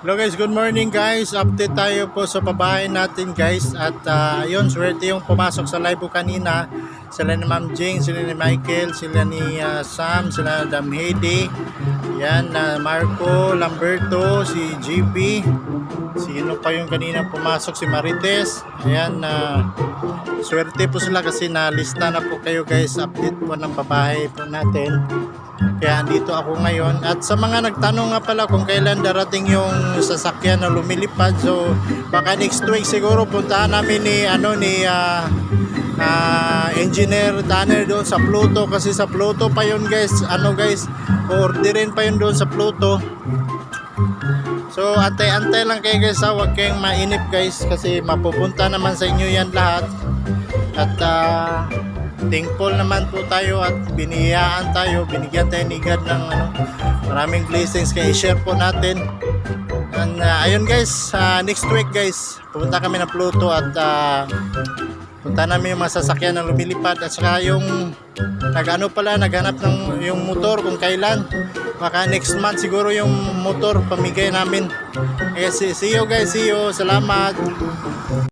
Hello guys, good morning guys. Update tayo po sa pabahay natin guys. At uh, ayun, swerte yung pumasok sa live ko kanina. Sila ni Ma'am Jing, sila ni Michael, sila ni ah, Sam, sila Dam Heidi. Yan, na Marco, Lamberto, si GP. Sino pa yung kanina pumasok? Si Marites. Ayan, na swerte po sila kasi nalista na po kayo guys. Update po ng pabahay po natin. Kaya andito ako ngayon. At sa mga nagtanong nga pala kung kailan darating yung sasakyan na lumilipad. So baka next week siguro puntahan namin ni ano ni ah, ah, Engineer Tanner doon sa Pluto kasi sa Pluto pa yun guys. Ano guys, orderin pa yun doon sa Pluto. So antay-antay lang kayo guys ha, huwag kayong mainip guys kasi mapupunta naman sa inyo yan lahat. At ah, thankful naman po tayo at biniyaan tayo, binigyan tayo ni God ng ano, maraming blessings kaya i-share po natin. And ah, ayun guys, ah, next week guys, pupunta kami ng Pluto at ah, punta namin yung mga sasakyan na lumilipad at saka yung nagano pala, naghanap ng yung motor kung kailan. Baka next month siguro yung motor pamigay namin. See, see you guys, see you. Salamat.